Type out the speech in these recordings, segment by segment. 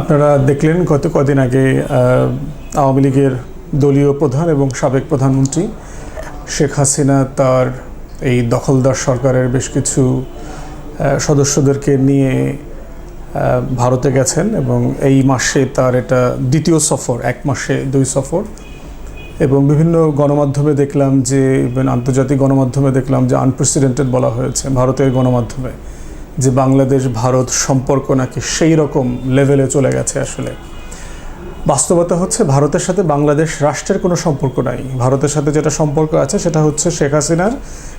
আপনারা দেখলেন গত কদিন আগে আওয়ামী লীগের দলীয় প্রধান এবং সাবেক প্রধানমন্ত্রী শেখ হাসিনা তার এই দখলদার সরকারের বেশ কিছু সদস্যদেরকে নিয়ে ভারতে গেছেন এবং এই মাসে তার এটা দ্বিতীয় সফর, এক মাসে দুই সফর। এবং বিভিন্ন গণমাধ্যমে দেখলাম যে, ইভেন আন্তর্জাতিক গণমাধ্যমে দেখলাম যে আনপ্রেসিডেন্টেড বলা হয়েছে ভারতের গণমাধ্যমে। যে বাংলাদেশ, ভারত সম্পর্ক নাকি সেই রকম লেভেলে চলে গেছে আসলে। বাস্তবতা হচ্ছে ভারতের সাথে বাংলাদেশ রাষ্ট্রের কোনো সম্পর্ক নাই। ভারতের সাথে যেটা সম্পর্ক আছে সেটা হচ্ছে শেখ হাসিনার,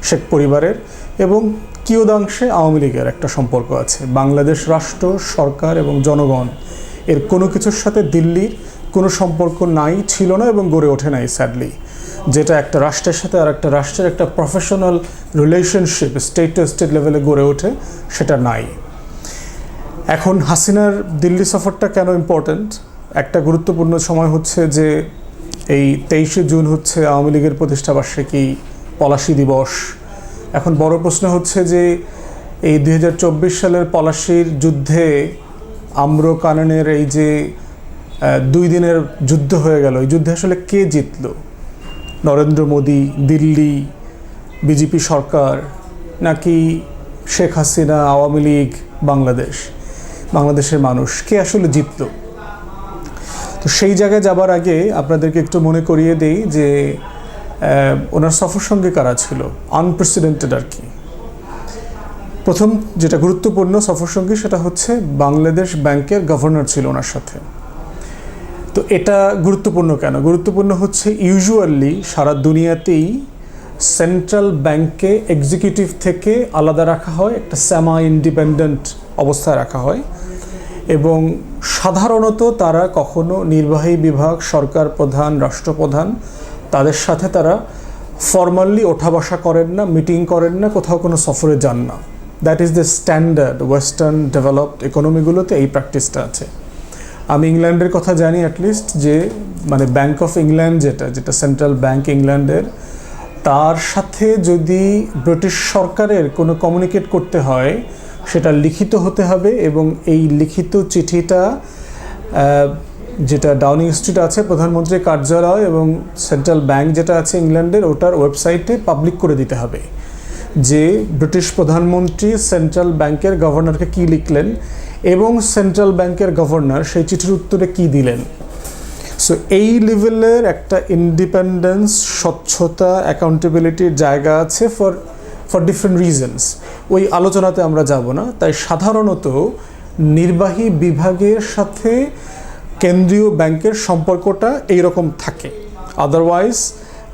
শেখ পরিবারের এবং কিয়দাংশে আওয়ামী লীগের একটা সম্পর্ক আছে। বাংলাদেশ রাষ্ট্র, সরকার এবং জনগণ এর কোনো কিছুর সাথে দিল্লির কোনো সম্পর্ক নাই, ছিল না এবং গড়ে ওঠে নাই স্যাডলি যেটা একটা রাষ্ট্রের সাথে আর একটা রাষ্ট্রের একটা professional relationship state to state লেভেলে গড়ে ওঠে, সেটা নাই। এখন হাসিনার দিল্লি সফরটা কেন ইম্পর্ট্যান্ট একটা গুরুত্বপূর্ণ সময় হচ্ছে যে এই তেইশে জুন হচ্ছে আওয়ামী লীগের প্রতিষ্ঠাবার্ষিকী পলাশী দিবস। এখন বড় প্রশ্ন হচ্ছে যে এই দুই হাজার চব্বিশ সালের পলাশির যুদ্ধে আম্র কাননের এই যে দুই দিনের যুদ্ধ হয়ে গেল, এই যুদ্ধে আসলে কে জিতলো? নরেন্দ্র মোদী, দিল্লি, বিজেপি সরকার, নাকি শেখ হাসিনা, আওয়ামী লীগ, বাংলাদেশ, বাংলাদেশের মানুষ? কে আসলে জিতলো? তো সেই জায়গায় যাবার আগে আপনাদেরকে একটু মনে করিয়ে দেই যে ওনার সফর সঙ্গে কারা ছিল? আনপ্রেসিডেন্টেড আর কি। প্রথম যেটা গুরুত্বপূর্ণ সফর সঙ্গী সেটা হচ্ছে বাংলাদেশ ব্যাংকের গভর্নর ছিল ওনার সাথে। তো এটা গুরুত্বপূর্ণ কেন? গুরুত্বপূর্ণ হচ্ছে ইউজুয়ালি সারা দুনিয়াতেই সেন্ট্রাল ব্যাংকে এক্সিকিউটিভ থেকে আলাদা রাখা হয়, একটা স্যামা ইন্ডিপেন্ডেন্ট অবস্থায় রাখা হয় এবং সাধারণত তারা কখনো নির্বাহী বিভাগ, সরকার প্রধান, রাষ্ট্রপ্রধান তাদের সাথে তারা ফর্মালি ওঠা বসা করেন না মিটিং করেন না, কোথাও কোনো সফরে যান না। That is the standard western developed ইকোনমিগুলোতে এই প্র্যাকটিসটা আছে। আমি ইংল্যান্ডের কথা জানি অ্যাটলিস্ট যে মানে ব্যাংক অফ ইংল্যান্ড যেটা যেটা সেন্ট্রাল ব্যাংক ইংল্যান্ডের, তার সাথে যদি ব্রিটিশ সরকারের কোনো কমিউনিকেট করতে হয়, সেটা লিখিত হতে হবে এবং এই লিখিত চিঠিটা যেটা ডাউনিং স্ট্রিট আছে, প্রধানমন্ত্রীর কার্যালয় এবং সেন্ট্রাল ব্যাংক যেটা আছে ইংল্যান্ডের, ওটার ওয়েবসাইটে পাবলিক করে দিতে হবে। যে ব্রিটিশ প্রধানমন্ত্রী সেন্ট্রাল ব্যাংকের গভর্নরকে কী লিখলেন এবং সেন্ট্রাল ব্যাংকের গভর্নর সেই চিঠির উত্তরে কী দিলেন? সো এই লেভেলের একটা ইন্ডিপেন্ডেন্স স্বচ্ছতা অ্যাকাউন্টেবিলিটির জায়গা আছে ফর ফর ডিফারেন্ট রিজনস ওই আলোচনাতে আমরা যাব না। তাই সাধারণত নির্বাহী বিভাগের সাথে কেন্দ্রীয় ব্যাংকের সম্পর্কটা এইরকম থাকে। আদারওয়াইজ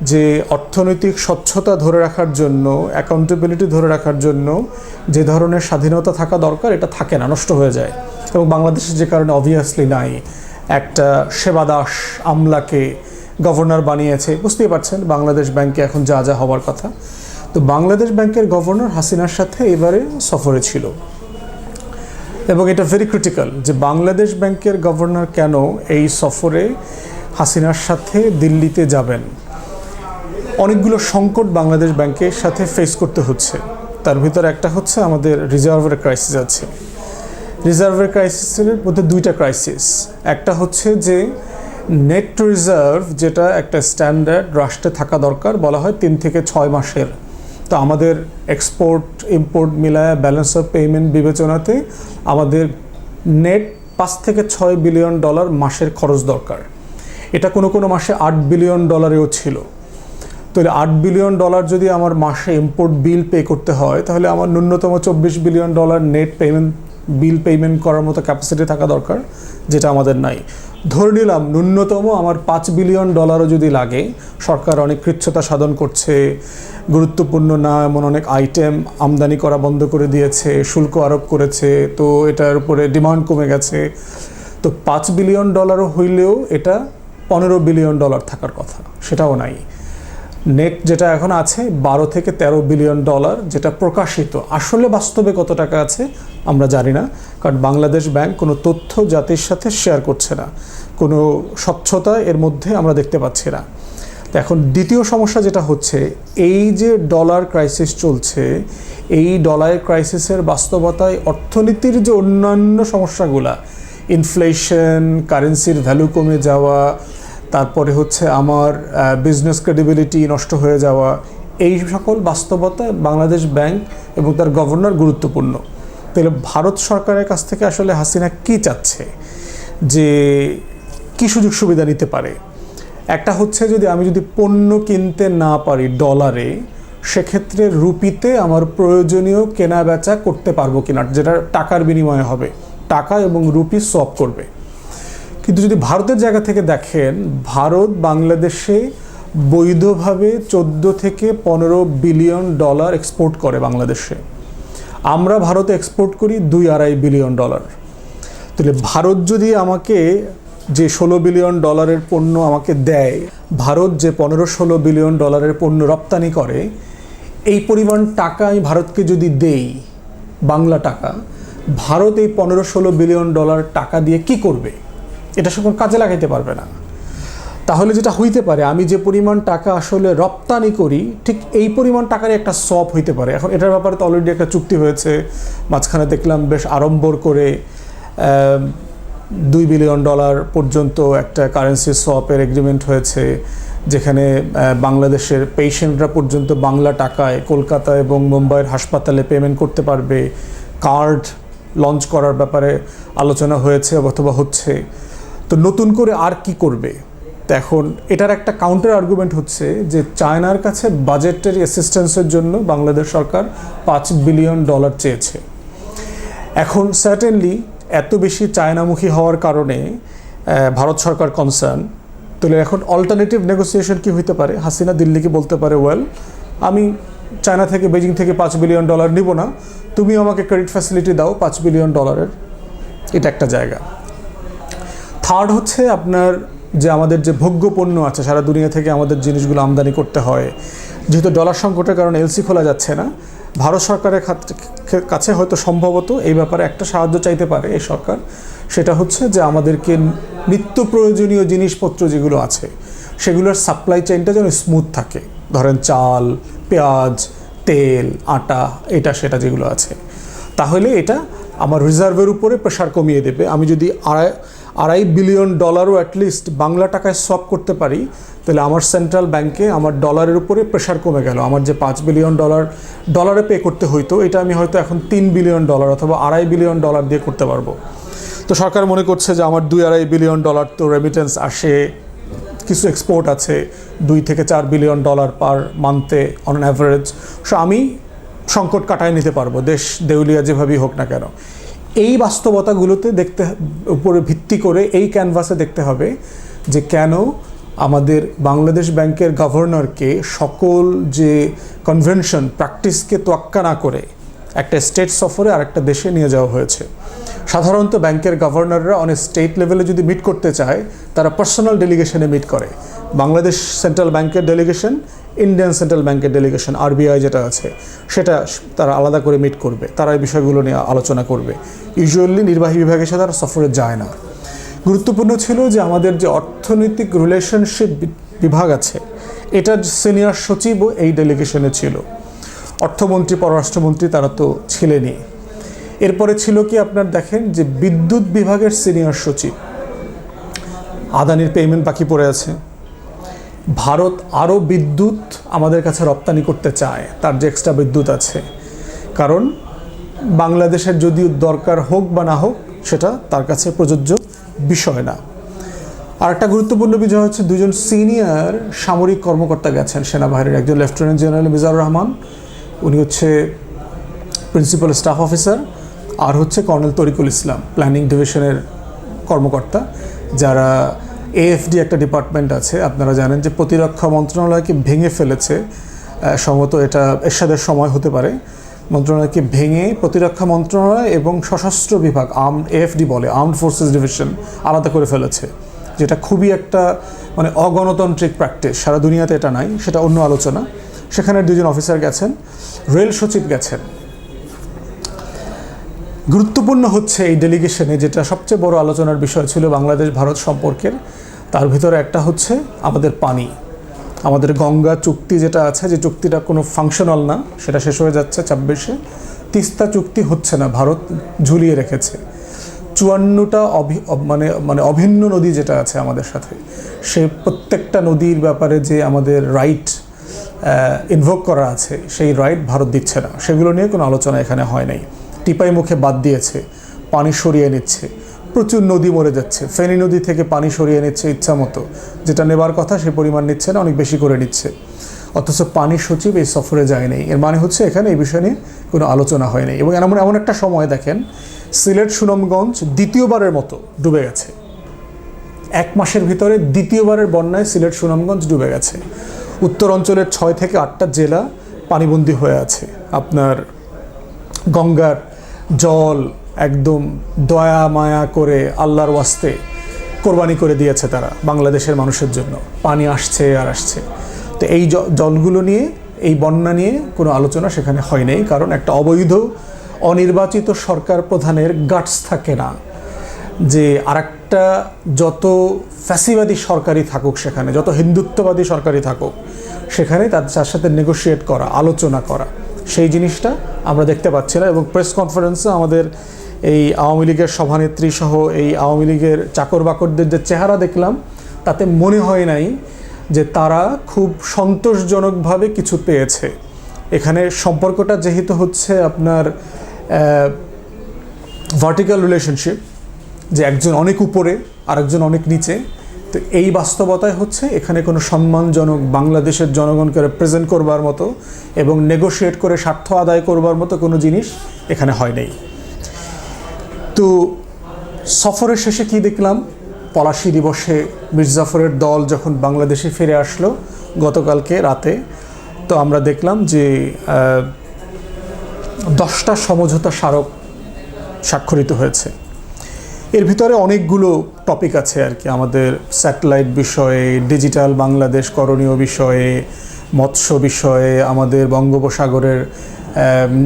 যে অর্থনৈতিক স্বচ্ছতা ধরে রাখার জন্য অ্যাকাউন্টেবিলিটি ধরে রাখার জন্য যে ধরনের স্বাধীনতা থাকা দরকার, এটা থাকে না, নষ্ট হয়ে যায়। এবং বাংলাদেশে যে কারণে অবভিয়াসলি নাই। একটা সেবাদাস আমলাকে গভর্নর বানিয়েছে, বুঝতেই পারছেন, বাংলাদেশ ব্যাংকে এখন যা যা হওয়ার কথা। তো বাংলাদেশ ব্যাংকের গভর্নর হাসিনার সাথে এবারে সফরে ছিল। এবং এটা ভেরি ক্রিটিক্যাল যে বাংলাদেশ ব্যাংকের গভর্নর কেন এই সফরে হাসিনার সাথে দিল্লিতে যাবেন? অনেকগুলো সংকট বাংলাদেশ ব্যাংকের সাথে ফেস করতে হচ্ছে। তার ভিতর একটা হচ্ছে আমাদের রিজার্ভের ক্রাইসিস আছে। রিজার্ভের ক্রাইসিসের মধ্যে দুইটা ক্রাইসিস একটা হচ্ছে যে নেট রিজার্ভ যেটা একটা স্ট্যান্ডার্ড রাষ্ট্রে থাকা দরকার বলা হয় তিন থেকে ছয় মাসের। তো আমাদের এক্সপোর্ট ইম্পোর্ট মিলায় ব্যালেন্স অফ পেমেন্ট বিবেচনাতে আমাদের নেট পাঁচ থেকে ছয় বিলিয়ন ডলার মাসের খরচ দরকার। এটা কোনো কোনো মাসে আট বিলিয়ন ডলারেও ছিল। তাহলে আট বিলিয়ন ডলার যদি আমার মাসে ইম্পোর্ট বিল পে করতে হয়, তাহলে আমার ন্যূনতম চব্বিশ billion dollar net payment bill payment করার মতো ক্যাপাসিটি থাকা দরকার, যেটা আমাদের নাই। ধরে নিলাম, ন্যূনতম আমার পাঁচ বিলিয়ন ডলারও যদি লাগে, সরকার অনেক কৃচ্ছতা সাধন করছে, গুরুত্বপূর্ণ না এমন অনেক আইটেম আমদানি করা বন্ধ করে দিয়েছে, শুল্ক আরোপ করেছে, তো এটার উপরে ডিমান্ড কমে গেছে। তো পাঁচ বিলিয়ন ডলারও হইলেও এটা পনেরো বিলিয়ন ডলার থাকার কথা, সেটাও নাই। নেট যেটা এখন আছে, বারো থেকে তেরো বিলিয়ন ডলার, যেটা প্রকাশিত। আসলে বাস্তবে কত টাকা আছে, আমরা জানি না, কারণ বাংলাদেশ ব্যাংক কোনো তথ্য জাতির সাথে শেয়ার করছে না। কোনো স্বচ্ছতা এর মধ্যে আমরা দেখতে পাচ্ছি না। তো এখন দ্বিতীয় সমস্যা যেটা হচ্ছে, এই যে ডলার ক্রাইসিস চলছে, এই ডলার ক্রাইসিসের বাস্তবতায় অর্থনীতির যে অন্যান্য সমস্যাগুলা ইনফ্লেশন কারেন্সির ভ্যালু কমে যাওয়া তারপরে হচ্ছে আমার বিজনেস ক্রেডিবিলিটি নষ্ট হয়ে যাওয়া, এই সকল বাস্তবতা বাংলাদেশ ব্যাংক এবং তার গভর্নর গুরুত্বপূর্ণ। তাহলে ভারত সরকারের কাছ থেকে আসলে হাসিনা কি চাচ্ছে? যে কি সুযোগ সুবিধা নিতে পারে? একটা হচ্ছে যদি আমি যদি পণ্য কিনতে না পারি ডলারে সেক্ষেত্রে রুপিতে আমার প্রয়োজনীয় কেনা বেচা করতে পারব কিনা, যেটা টাকার বিনিময়ে হবে। টাকা এবং রুপি সপ করবে। কিন্তু যদি ভারতের জায়গা থেকে দেখেন, ভারত বাংলাদেশে বৈধভাবে চোদ্দ থেকে পনেরো বিলিয়ন ডলার এক্সপোর্ট করে বাংলাদেশে। আমরা ভারতে এক্সপোর্ট করি দুই আড়াই বিলিয়ন ডলার। তাহলে ভারত যদি আমাকে যে ষোলো বিলিয়ন ডলারের পণ্য আমাকে দেয়, ভারত যে পনেরো ষোলো বিলিয়ন ডলারের পণ্য রপ্তানি করে, এই পরিমাণ টাকা আমি ভারতকে যদি দেই, বাংলা টাকা, ভারত এই পনেরো ষোলো বিলিয়ন ডলার টাকা দিয়ে কি করবে? এটা সে কাজে লাগাইতে পারবে না। তাহলে যেটা হইতে পারে, আমি যে পরিমাণ টাকা আসলে রপ্তানি করি, ঠিক এই পরিমাণ টাকারই একটা সপ হইতে পারে। এখন এটার ব্যাপারে তো অলরেডি একটা চুক্তি হয়েছে। মাঝখানে দেখলাম বেশ আড়ম্বর করে দুই বিলিয়ন ডলার পর্যন্ত একটা কারেন্সি সোয়াপের এগ্রিমেন্ট হয়েছে, যেখানে বাংলাদেশের পেশেন্টরা পর্যন্ত বাংলা টাকায় কলকাতা এবং মুম্বাইয়ের হাসপাতালে পেমেন্ট করতে পারবে। কার্ড লঞ্চ করার ব্যাপারে আলোচনা হয়েছে অথবা হচ্ছে। তো নতুন করে আর কি করবে? তো এখন এটার একটা কাউন্টার আর্গুমেন্ট হচ্ছে যে চায়নার কাছে বাজেটের অ্যাসিস্ট্যান্সের জন্য বাংলাদেশ সরকার পাঁচ বিলিয়ন ডলার চেয়েছে। এখন সার্টেনলি এত বেশি চায়নামুখী হওয়ার কারণে ভারত সরকার কনসার্ন তাহলে এখন অল্টারনেটিভ নেগোসিয়েশন কি হইতে পারে? হাসিনা দিল্লিকে বলতে পারে ওয়েল আমি চায়না থেকে বেজিং থেকে পাঁচ বিলিয়ন ডলার নিব না। তুমি আমাকে ক্রেডিট ফ্যাসিলিটি দাও, পাঁচ বিলিয়ন ডলারের এটা একটা জায়গা। থার্ড হচ্ছে আপনার যে আমাদের যে ভোগ্য পণ্য আছে, সারা দুনিয়া থেকে আমাদের জিনিসগুলো আমদানি করতে হয়। যেহেতু ডলার সংকটের কারণে এলসি খোলা যাচ্ছে না, ভারত সরকারের কাছে হয়তো সম্ভবত এই ব্যাপারে একটা সাহায্য চাইতে পারে এই সরকার। সেটা হচ্ছে যে আমাদেরকে নিত্য প্রয়োজনীয় জিনিসপত্র যেগুলো আছে, সেগুলোর সাপ্লাই চেইনটা যেন স্মুথ থাকে। ধরেন চাল, পেঁয়াজ, তেল, আটা, এটা, সেটা যেগুলো আছে। তাহলে এটা আমার রিজার্ভের উপরে প্রেশার কমিয়ে দেবে। আমি যদি আড়াই আড়াই বিলিয়ন ডলারও অ্যাটলিস্ট বাংলা টাকায় সপ করতে পারি, তাহলে আমার সেন্ট্রাল ব্যাংকে আমার ডলারের উপরে প্রেশার কমে গেল। আমার যে পাঁচ বিলিয়ন ডলার, ডলারে পে করতে হইতো, এটা আমি হয়তো এখন তিন বিলিয়ন ডলার অথবা আড়াই বিলিয়ন ডলার দিয়ে করতে পারব। তো সরকার মনে করছে যে আমার দুই আড়াই বিলিয়ন ডলার তো রেমিটেন্স আসে, কিছু এক্সপোর্ট আছে, দুই থেকে চার বিলিয়ন ডলার পার মান্থে অন অ্যাভারেজ সো আমি সংকট কাটায় নিতে পারব, দেশ দেউলিয়া যেভাবেই হোক না কেন। এই বাস্তবতাগুলোতে দেখতে উপরে ভিত্তি করে এই ক্যানভাসে দেখতে হবে যে কেন আমাদের বাংলাদেশ ব্যাংকের গভর্নরকে সকল যে কনভেনশন, প্র্যাকটিসকে তোয়াক্কা না করে একটা স্টেট সফরে আর একটা দেশে নিয়ে যাওয়া হয়েছে। সাধারণত ব্যাংকের গভর্নররা অনেক স্টেট লেভেলে যদি মিট করতে চায়, তারা পার্সোনাল ডেলিগেশনে মিট করে। বাংলাদেশ সেন্ট্রাল ব্যাংকের ডেলিগেশন ইন্ডিয়ান সেন্ট্রাল ব্যাংকের ডেলিগেশন আরবিআই যেটা আছে, সেটা তারা আলাদা করে মিট করবে। তারা এই বিষয়গুলো নিয়ে আলোচনা করবে। ইউজুয়ালি নির্বাহী বিভাগের সাথে তারা সফরে যায় না। গুরুত্বপূর্ণ ছিল যে আমাদের যে অর্থনৈতিক রিলেশনশিপ বিভাগ আছে, এটার সিনিয়র সচিবও এই ডেলিগেশনে ছিল। অর্থমন্ত্রী, পররাষ্ট্রমন্ত্রী তারা তো ছিলেনই। এরপরে ছিল কি আপনার দেখেন যে বিদ্যুৎ বিভাগের সিনিয়র সচিব। আদানির পেমেন্ট বাকি পড়ে আছে। ভারত আরও বিদ্যুৎ আমাদের কাছে রপ্তানি করতে চায়, তার যে এক্সট্রা বিদ্যুৎ আছে। কারণ বাংলাদেশের যদিও দরকার হোক বা না হোক, সেটা তার কাছে প্রযোজ্য বিষয় না। আর একটা গুরুত্বপূর্ণ বিষয় হচ্ছে দুজন সিনিয়র সামরিক কর্মকর্তা গেছেন, সেনাবাহিনীর একজন লেফটেন্যান্ট জেনারেল মিজানুর রহমান। উনি হচ্ছে প্রিন্সিপাল স্টাফ অফিসার আর হচ্ছে কর্নেল তরিকুল ইসলাম প্ল্যানিং ডিভিশনের কর্মকর্তা, যারা এএফডি একটা ডিপার্টমেন্ট আছে। আপনারা জানেন যে প্রতিরক্ষা মন্ত্রণালয়কে ভেঙে ফেলেছে সম্ভবত এটা এরশাদের সময় হতে পারে। মন্ত্রণালয়কে ভেঙে প্রতিরক্ষা মন্ত্রণালয় এবং সশস্ত্র বিভাগ আর্ম এএফডি বলে আর্মড ফোর্সেস ডিভিশন আলাদা করে ফেলেছে। যেটা খুবই একটা মানে অগণতান্ত্রিক প্র্যাকটিস সারা দুনিয়াতে এটা নাই, সেটা অন্য আলোচনা। সেখানে দুজন অফিসার গেছেন, রেল সচিব গেছেন। গুরুত্বপূর্ণ হচ্ছে এই ডেলিগেশনে যেটা সবচেয়ে বড় আলোচনার বিষয় ছিল বাংলাদেশ ভারত সম্পর্কের। তার ভিতরে একটা হচ্ছে আমাদের পানি। আমাদের গঙ্গা চুক্তি যেটা আছে, যে চুক্তিটা কোনো ফাংশনাল না, সেটা শেষ হয়ে যাচ্ছে ছাব্বিশে। তিস্তা চুক্তি হচ্ছে না, ভারত ঝুলিয়ে রেখেছে। চুয়ান্নটা অভি মানে মানে অভিন্ন নদী যেটা আছে আমাদের সাথে, সে প্রত্যেকটা নদীর ব্যাপারে যে আমাদের রাইট ইনভোক করা আছে, সেই রাইট ভারত দিচ্ছে না। সেগুলো নিয়ে কোনো আলোচনা এখানে হয় নাই। টিপাই মুখে বাদ দিয়েছে, পানি সরিয়ে নিচ্ছে। প্রচুর নদী মরে যাচ্ছে। ফেনী নদী থেকে পানি সরিয়ে নিচ্ছে ইচ্ছা মতো। যেটা নেবার কথা সে পরিমাণ নিচ্ছে না, অনেক বেশি করে নিচ্ছে। অথচ পানি সচিব এই সফরে যায় নাই। এর মানে হচ্ছে এখানে এই বিষয় নিয়ে কোনো আলোচনা হয়নি এবং এমন এমন একটা সময় দেখেন, সিলেট সুনামগঞ্জ দ্বিতীয়বারের মতো ডুবে গেছে। এক মাসের ভিতরে দ্বিতীয়বারের বন্যায় সিলেট সুনামগঞ্জ ডুবে গেছে। উত্তর অঞ্চলের ছয় থেকে আটটা জেলা পানিবন্দী হয়ে আছে। আপনার গঙ্গার জল, একদম দয়া, মায়া করে আল্লাহর ওয়াস্তে কোরবানি করে দিয়েছে তারা বাংলাদেশের মানুষের জন্য। পানি আসছে আর আসছে। তো এই জলগুলো নিয়ে, এই বন্যা নিয়ে কোনো আলোচনা সেখানে হয় নাই, কারণ একটা অবৈধ, অনির্বাচিত সরকার প্রধানের গাটস থাকে না যে আরেকটা যত ফ্যাসিবাদী সরকারি থাকুক সেখানে, যত হিন্দুত্ববাদী সরকারি থাকুক, সেখানে তার সাথে নেগোশিয়েট করা, আলোচনা করা। সেই জিনিসটা আমরা দেখতে পাচ্ছি না এবং প্রেস কনফারেন্সে আমাদের এই আওয়ামী লীগের সভানেত্রী সহ এই আওয়ামী লীগের চাকর বাকরদের যে চেহারা দেখলাম, তাতে মনে হয় নাই যে তারা খুব সন্তোষজনকভাবে কিছু পেয়েছে। এখানে সম্পর্কটা যেহেতু হচ্ছে আপনার ভার্টিক্যাল রিলেশনশিপ যে একজন অনেক উপরে আর একজন অনেক নিচে তো এই বাস্তবতায় হচ্ছে এখানে কোনো সম্মানজনক বাংলাদেশের জনগণকে রিপ্রেজেন্ট করবার মতো এবং নেগোশিয়েট করে স্বার্থ আদায় করবার মতো কোনো জিনিস এখানে হয় নাই। তো সফরের শেষে কি দেখলাম? পলাশি দিবসে মির্জাফরের দল যখন বাংলাদেশে ফিরে আসলো গতকালকে রাতে, তো আমরা দেখলাম যে দশটা সমঝোতা স্মারক স্বাক্ষরিত হয়েছে। এর ভিতরে অনেকগুলো টপিক আছে আর কি। আমাদের স্যাটেলাইট বিষয়ে ডিজিটাল বাংলাদেশ করণীয় বিষয়ে, মৎস্য বিষয়ে, আমাদের বঙ্গোপসাগরের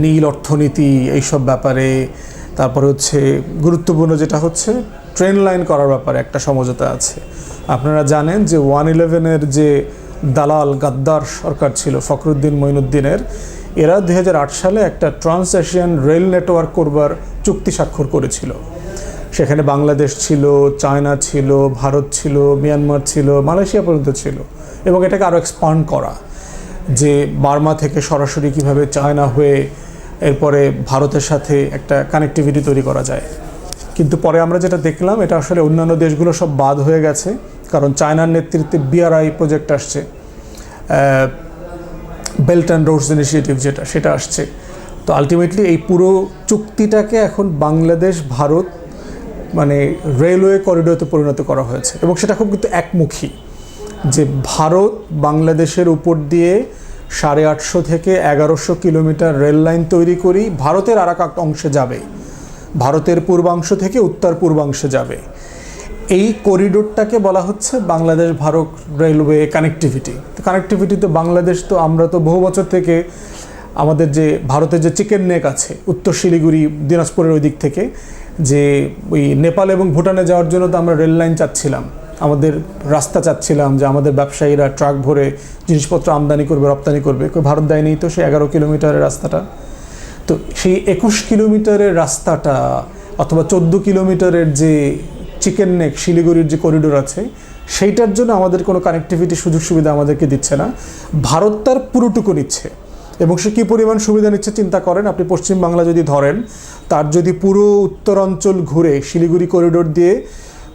নীল অর্থনীতি এইসব ব্যাপারে, তারপরে হচ্ছে গুরুত্বপূর্ণ যেটা হচ্ছে ট্রেন লাইন করার ব্যাপারে একটা সমঝোতা আছে। আপনারা জানেন যে ওয়ান ইলেভেনের যে দালাল গাদ্দার সরকার ছিল, ফখরুদ্দিন মঈনুদ্দিনের এরা দু হাজার আট সালে একটা ট্রান্স এশিয়ান রেল নেটওয়ার্ক করবার চুক্তি স্বাক্ষর করেছিল। সেখানে বাংলাদেশ ছিল, চায়না ছিল, ভারত ছিল, মিয়ানমার ছিল, মালয়েশিয়া পর্যন্ত ছিল এবং এটাকে আরও এক্সপান্ড করা। যে বার্মা থেকে সরাসরি কীভাবে চায়না হয়ে এরপরে ভারতের সাথে একটা কানেক্টিভিটি তৈরি করা যায়। কিন্তু পরে আমরা যেটা দেখলাম, এটা আসলে অন্যান্য দেশগুলো সব বাদ হয়ে গেছে, কারণ চায়নার নেতৃত্বে বিআরআই প্রজেক্ট আসছে বেল্ট অ্যান্ড রোডস ইনিশিয়েটিভ যেটা, সেটা আসছে। তো আলটিমেটলি এই পুরো চুক্তিটাকে এখন বাংলাদেশ, ভারত মানে রেলওয়ে করিডোরতে পরিণত করা হয়েছে। এবং সেটা খুব কিন্তু একমুখী। যে ভারত বাংলাদেশের উপর দিয়ে সাড়ে আটশো থেকে এগারোশো কিলোমিটার রেল লাইন তৈরি করি, ভারতের আর এক অংশে যাবে। ভারতের পূর্বাংশ থেকে উত্তর পূর্বাংশে যাবে। এই করিডোরটাকে বলা হচ্ছে Bangladesh Bharat railway connectivity connectivity তো বাংলাদেশ তো আমরা তো বহু বছর থেকে আমাদের যে ভারতের যে চিকেন নেক আছে, উত্তর শিলিগুড়ি, দিনাজপুরের ওই দিক থেকে যে ওই নেপাল এবং ভুটানে যাওয়ার জন্য তো আমরা রেল লাইন চাচ্ছিলাম। আমাদের রাস্তা চাচ্ছিলাম যে আমাদের ব্যবসায়ীরা ট্রাক ভরে জিনিসপত্র আমদানি করবে, রপ্তানি করবে। ভারত দেয়নি তো সেই এগারো কিলোমিটারের রাস্তাটা। তো সেই একুশ কিলোমিটারের রাস্তাটা অথবা চোদ্দ কিলোমিটারের যে চিকেন নেক, শিলিগুড়ির যে করিডোর আছে, সেইটার জন্য আমাদের কোনো কানেক্টিভিটি সুযোগ সুবিধা আমাদেরকে দিচ্ছে না। ভারত তার পুরোটুকু নিচ্ছে। এবং সে কী পরিমাণ সুবিধা নিচ্ছে চিন্তা করেন, আপনি পশ্চিম বাংলা যদি ধরেন, তার যদি পুরো উত্তরাঞ্চল ঘুরে শিলিগুড়ি করিডোর দিয়ে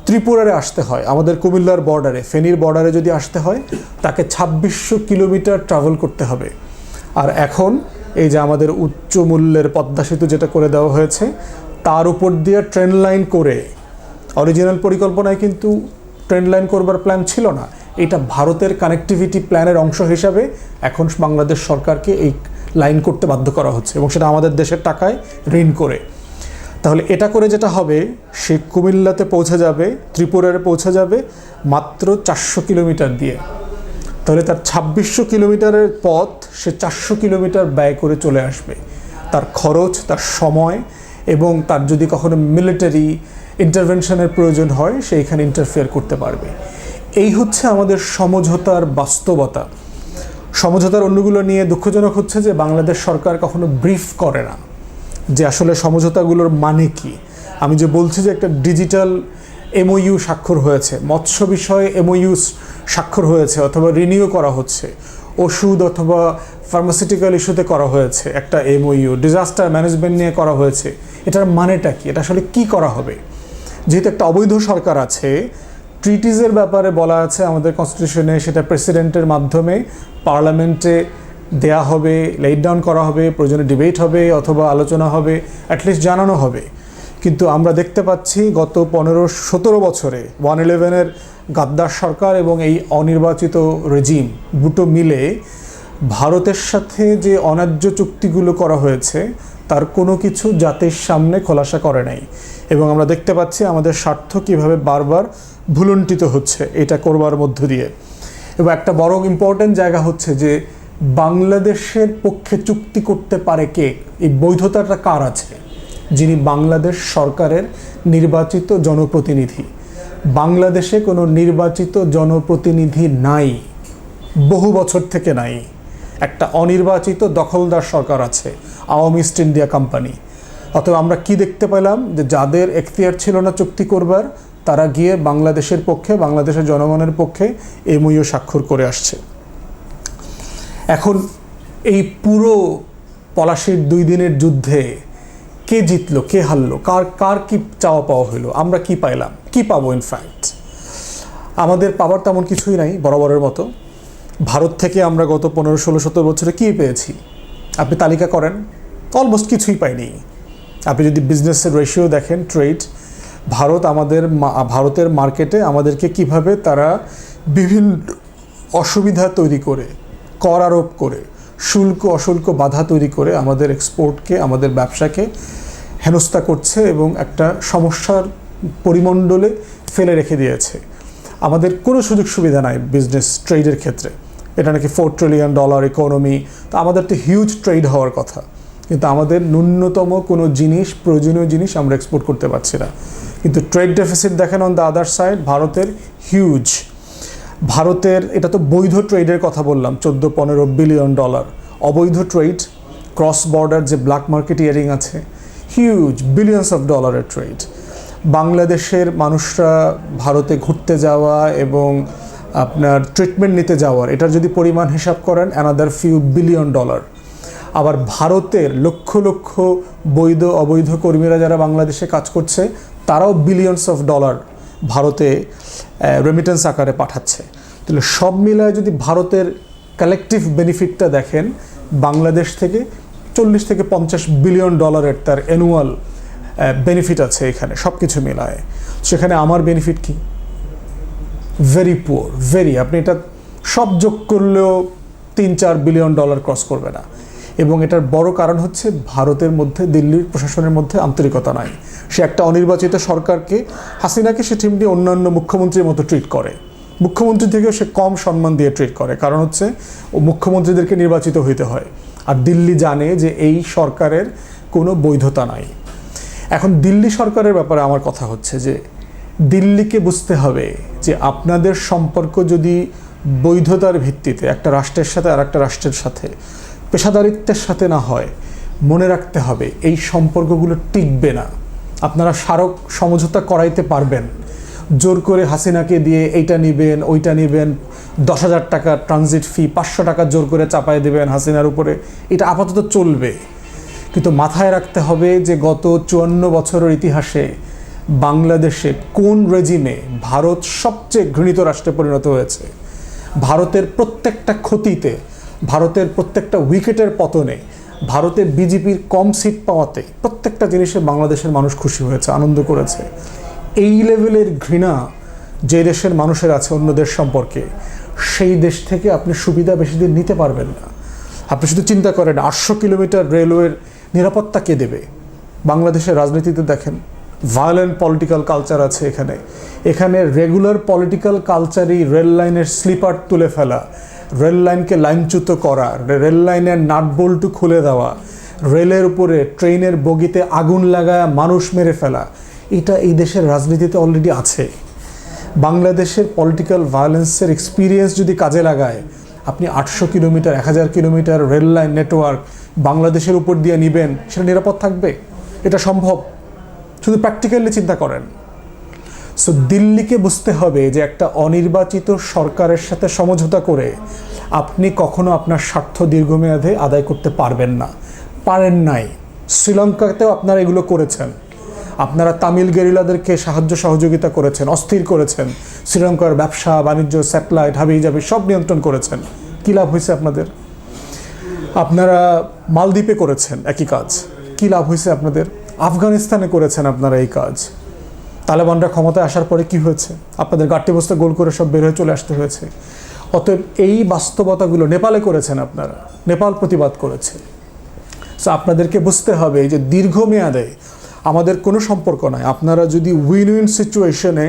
ত্রিপুরারে আসতে হয়, আমাদের কুমিল্লার বর্ডারে ফেনীর বর্ডারে যদি আসতে হয়, তাকে ছাব্বিশশো কিলোমিটার ট্রাভেল করতে হবে। আর এখন এই যে আমাদের উচ্চ মূল্যের পদ্মা সেতু যেটা করে দেওয়া হয়েছে, তার উপর দিয়ে ট্রেন লাইন করে অরিজিনাল পরিকল্পনায় কিন্তু ট্রেন লাইন করবার প্ল্যান ছিল না। এটা ভারতের কানেক্টিভিটি প্ল্যানের অংশ হিসাবে এখন বাংলাদেশ সরকারকে এই লাইন করতে বাধ্য করা হচ্ছে এবং সেটা আমাদের দেশের টাকায় ঋণ করে। তাহলে এটা করে যেটা হবে, সে কুমিল্লাতে পৌঁছে যাবে ত্রিপুরারে পৌঁছে যাবে মাত্র চারশো কিলোমিটার দিয়ে। তাহলে তার ছাব্বিশশো কিলোমিটারের পথ সে চারশো কিলোমিটার ব্যয় করে চলে আসবে। তার খরচ, তার সময় এবং তার যদি কখনো মিলিটারি ইন্টারভেনশনের প্রয়োজন হয়, সে এখানে ইন্টারফেয়ার করতে পারবে। এই হচ্ছে আমাদের সমঝোতার বাস্তবতা। সমঝোতার অন্যগুলো নিয়ে দুঃখজনক হচ্ছে যে বাংলাদেশ সরকার কখনো ব্রিফ করে না যে আসলে সমঝোতাগুলোর মানে কি। আমি যে বলছি যে একটা ডিজিটাল এমওইউ স্বাক্ষর হয়েছে, মৎস্য বিষয়ে এমওইউ স্বাক্ষর হয়েছে অথবা রিনিউ করা হচ্ছে, ওষুধ অথবা ফার্মাসিউটিক্যাল ইস্যুতে করা হয়েছে একটা এমওইউ ডিজাস্টার ম্যানেজমেন্ট নিয়ে করা হয়েছে, এটার মানেটা কি? এটা আসলে কি করা হবে? যেহেতু একটা অবৈধ সরকার আছে ট্রিটিজের ব্যাপারে বলা আছে, আমাদের কনস্টিটিউশনে সেটা প্রেসিডেন্টের মাধ্যমে পার্লামেন্টে দেয়া হবে লেট ডাউন করা হবে, প্রয়োজনে ডিবেট হবে অথবা আলোচনা হবে অ্যাটলিস্ট জানানো হবে। কিন্তু আমরা দেখতে পাচ্ছি গত পনেরো, সতেরো বছরে ওয়ান ইলেভেনের গাদ্দার সরকার এবং এই অনির্বাচিত রেজিম দুটো মিলে ভারতের সাথে যে অন্যায্য চুক্তিগুলো করা হয়েছে, তার কোনো কিছু জাতির সামনে খোলাসা করে নাই। এবং আমরা দেখতে পাচ্ছি আমাদের স্বার্থ কীভাবে বারবার ভুলুণ্ঠিত হচ্ছে, এটা করবার মধ্য দিয়ে। এবং একটা বড় ইম্পর্ট্যান্ট জায়গা হচ্ছে যে, বাংলাদেশের পক্ষে চুক্তি করতে পারে কে? এই বৈধতাটা কার আছে? যিনি বাংলাদেশ সরকারের নির্বাচিত জনপ্রতিনিধি। বাংলাদেশে কোনো নির্বাচিত জনপ্রতিনিধি নাই, বহু বছর থেকে নাই। একটা অনির্বাচিত দখলদার সরকার আছে, আওয়ামী ইস্ট ইন্ডিয়া কোম্পানি। অতএব আমরা কি দেখতে পেলাম? যে যাদের এখতিয়ার ছিল না চুক্তি করবার তারা গিয়ে বাংলাদেশের পক্ষে, বাংলাদেশের জনগণের পক্ষে এমইও স্বাক্ষর করে আসছে। এখন এই পুরো পলাশির দুই দিনের যুদ্ধে কে জিতলো, কে হারলো, কার কার কি চাওয়া পাওয়া হলো, আমরা কি পাইলাম, কি পাবো ইনফ্যাক্ট আমাদের পাওয়ার তেমন কিছুই নাই, বরাবরের মতো। ভারত থেকে আমরা গত পনেরো, ষোলো, সতেরো বছরে কী পেয়েছি? আপনি তালিকা করেন অলমোস্ট কিছুই পাইনি। আপনি যদি বিজনেসের রেশিও দেখেন ট্রেড ভারত আমাদের ভারতের মার্কেটে আমাদেরকে কীভাবে তারা বিভিন্ন অসুবিধা তৈরি করে, কর আরোপ করে, শুল্ক অশুল্ক বাধা তৈরি করে আমাদের এক্সপোর্টকে আমাদের ব্যবসাকে হেনস্থা করছে এবং একটা সমস্যার পরিমণ্ডলে ফেলে রেখে দিয়েছে। আমাদের কোনো সুযোগ সুবিধা নাই বিজনেস ট্রেডের ক্ষেত্রে। এটা নাকি ফোর ট্রিলিয়ন ডলার ইকোনমি তো আমাদের তো হিউজ ট্রেড হওয়ার কথা। কিন্তু আমাদের ন্যূনতম কোনো জিনিস, প্রয়োজনীয় জিনিস আমরা এক্সপোর্ট করতে পারছি না। কিন্তু ট্রেড ডেফিসিট দেখেন অন দ্য আদার সাইড ভারতের হিউজ ভারতের, এটা তো বৈধ ট্রেডের কথা বললাম, চোদ্দ, পনেরো বিলিয়ন ডলার অবৈধ ট্রেড ক্রস বর্ডার যে ব্ল্যাক মার্কেট ইয়ারিং আছে হিউজ বিলিয়ন্স অফ ডলারের ট্রেড বাংলাদেশের মানুষরা ভারতে ঘুরতে যাওয়া এবং আপনার ট্রিটমেন্ট নিতে যাওয়ার, এটার যদি পরিমাণ হিসাব করেন অ্যানাদার ফিউ বিলিয়ন ডলার আবার ভারতের লক্ষ লক্ষ বৈধ, অবৈধ কর্মীরা যারা বাংলাদেশে কাজ করছে, তারাও বিলিয়নস অফ ডলার ভারতে রেমিটেন্স আকারে পাঠাচ্ছে। তাহলে সব মিলায় যদি ভারতের কালেকটিভ বেনিফিটটা দেখেন, বাংলাদেশ থেকে চল্লিশ থেকে পঞ্চাশ বিলিয়ন ডলারের তার অ্যানুয়াল বেনিফিট আছে এখানে সব কিছু মিলায়। সেখানে আমার বেনিফিট কি? ভেরি পুয়ার ভেরি আপনি এটা সব যোগ করলেও তিন চার বিলিয়ন ডলার ক্রস করবে না। এবং এটার বড় কারণ হচ্ছে ভারতের মধ্যে, দিল্লির প্রশাসনের মধ্যে আন্তরিকতা নাই। সে একটা অনির্বাচিত সরকারকে, হাসিনাকে সে ঠিমটি অন্যান্য মুখ্যমন্ত্রীর মতো ট্রিট করে। মুখ্যমন্ত্রী থেকেও সে কম সম্মান দিয়ে ট্রিট করে। কারণ হচ্ছে, ও মুখ্যমন্ত্রীদেরকে নির্বাচিত হইতে হয়। আর দিল্লি জানে যে এই সরকারের কোনো বৈধতা নাই। এখন দিল্লি সরকারের ব্যাপারে আমার কথা হচ্ছে যে, দিল্লিকে বুঝতে হবে যে আপনাদের সম্পর্ক যদি বৈধতার ভিত্তিতে, একটা রাষ্ট্রের সাথে আর একটা রাষ্ট্রের সাথে পেশাদারিত্বের সাথে না হয়, মনে রাখতে হবে এই সম্পর্কগুলো টিকবে না। আপনারা স্মারক সমঝোতা করাইতে পারবেন। জোর করে হাসিনাকে দিয়ে এইটা নিবেন, ওইটা নিবেন, দশ হাজার টাকা ট্রানজিট ফি পাঁচশো টাকা জোর করে চাপায় দেবেন হাসিনার উপরে। এটা আপাতত চলবে। কিন্তু মাথায় রাখতে হবে যে গত চুয়ান্ন বছরের ইতিহাসে বাংলাদেশে কোন রেজিমে ভারত সবচেয়ে ঘৃণিত রাষ্ট্রে পরিণত হয়েছে? ভারতের প্রত্যেকটা ক্ষতিতে ভারতের প্রত্যেকটা উইকেটের পতনে ভারতে বিজেপির কম সিট পাওয়াতে প্রত্যেকটা জিনিসে বাংলাদেশের মানুষ খুশি হয়েছে, আনন্দ করেছে। এই লেভেলের ঘৃণা যে দেশের মানুষের আছে অন্য দেশ সম্পর্কে, সেই দেশ থেকে আপনি সুবিধা বেশি দিন নিতে পারবেন না। আপনি শুধু চিন্তা করেন, আটশো কিলোমিটার রেলওয়ের নিরাপত্তা কে দেবে? বাংলাদেশের রাজনীতিতে দেখেন ভায়োলেন্ট পলিটিক্যাল কালচার আছে এখানে। এখানে রেগুলার পলিটিক্যাল কালচারই রেল লাইনের স্লিপার তুলে ফেলা রেল লাইনকে লাইনচ্যুত করা রেল লাইনের নাট বল্টু খুলে দেওয়া, রেলের উপরে ট্রেনের বগিতে আগুন লাগায় মানুষ মেরে ফেলা, এটা এই দেশের রাজনীতিতে অলরেডি আছে। বাংলাদেশের পলিটিক্যাল ভায়োলেন্সের এক্সপিরিয়েন্স যদি কাজে লাগায়, আপনি আটশো কিলোমিটার, এক হাজার কিলোমিটার রেল লাইন নেটওয়ার্ক বাংলাদেশের উপর দিয়ে নিবেন, সেটা নিরাপদ থাকবে? এটা সম্ভব? শুধু প্র্যাকটিক্যালি চিন্তা করেন। সো দিল্লিকে বুঝতে হবে যে একটা অনির্বাচিত সরকারের সাথে সমঝোতা করে আপনি কখনো আপনার স্বার্থ দীর্ঘমেয়াদে আদায় করতে পারবেন না। পারেন নাই। শ্রীলঙ্কাতেও আপনারা এগুলো করেছেন। আপনারা তামিল গেরিলাদেরকে সাহায্য সহযোগিতা করেছেন, অস্থির করেছেন। শ্রীলঙ্কার ব্যবসা, বাণিজ্য, স্যাটেলাইট, হাবি জাবি সব নিয়ন্ত্রণ করেছেন। কী লাভ হয়েছে আপনাদের? আপনারা মালদ্বীপে করেছেন একই কাজ। কী লাভ হয়েছে আপনাদের? আফগানিস্তানে করেছেন আপনারা এই কাজ। তালেবানরা ক্ষমতায় আসার পরে কি হয়েছে? আপনাদের গাট্টি বস্তা গোল করে সব বের হয়ে চলে আসতে হয়েছে। অতএব এই বাস্তবতাগুলো নেপালে করেছেন আপনারা। নেপাল প্রতিবাদ করেছে। সো আপনাদেরকে বুঝতে হবে যে দীর্ঘমেয়াদে আমাদের কোনো সম্পর্ক নাই। আপনারা যদি উইন উইন সিচুয়েশনে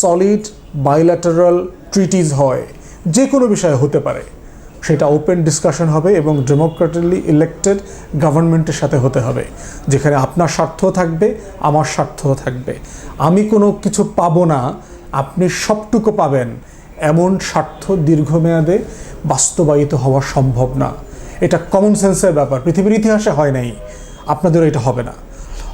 সলিড বাইল্যাটারাল ট্রিটিজ হয়, যে কোনো বিষয়ে হতে পারে। সেটা ওপেন ডিসকাশন হবে এবং ডেমোক্রেটিকলি ইলেক্টেড গভর্নমেন্টের সাথে হতে হবে। যেখানে আপনার স্বার্থ থাকবে, আমার স্বার্থ থাকবে। আমি কোনো কিছু পাবো না, আপনি সবটুকু পাবেন। এমন স্বার্থ দীর্ঘমেয়াদে বাস্তবায়িত হওয়া সম্ভব না। এটা কমন সেন্সের ব্যাপার, পৃথিবীর ইতিহাসে হয় নাই। আপনাদের এটা হবে না।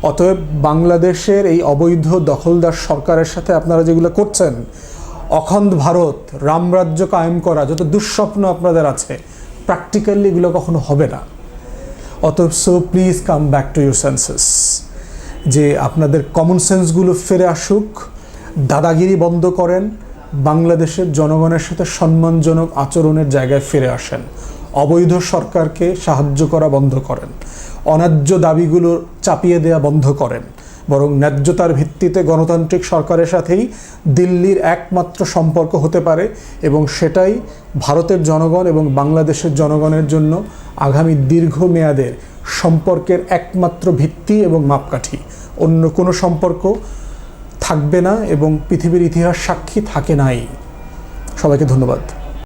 অতএব বাংলাদেশের এই অবৈধ দখলদার সরকারের সাথে আপনারা যেগুলো করছেন অখণ্ড ভারত রামরাজ্য কায়েম করা, যত দুঃস্বপ্ন আপনাদের আছে প্র্যাকটিক্যালি এগুলো কখনো হবে না। অতএব so please come back to your senses যে আপনাদের কমন সেন্সগুলো ফিরে আসুক, দাদাগিরি বন্ধ করেন, বাংলাদেশের জনগণের সাথে সম্মানজনক আচরণের জায়গায় ফিরে আসেন। অবৈধ সরকারকে সাহায্য করা বন্ধ করেন। অন্যায্য দাবিগুলো চাপিয়ে দেওয়া বন্ধ করেন। বরং ন্যায্যতার ভিত্তিতে গণতান্ত্রিক সরকারের সাথেই দিল্লির একমাত্র সম্পর্ক হতে পারে এবং সেটাই ভারতের জনগণ এবং বাংলাদেশের জনগণের জন্য আগামী দীর্ঘমেয়াদের সম্পর্কের একমাত্র ভিত্তি এবং মাপকাঠি। অন্য কোনো সম্পর্ক থাকবে না এবং পৃথিবীর ইতিহাস সাক্ষী থাকে নাই। সবাইকে ধন্যবাদ।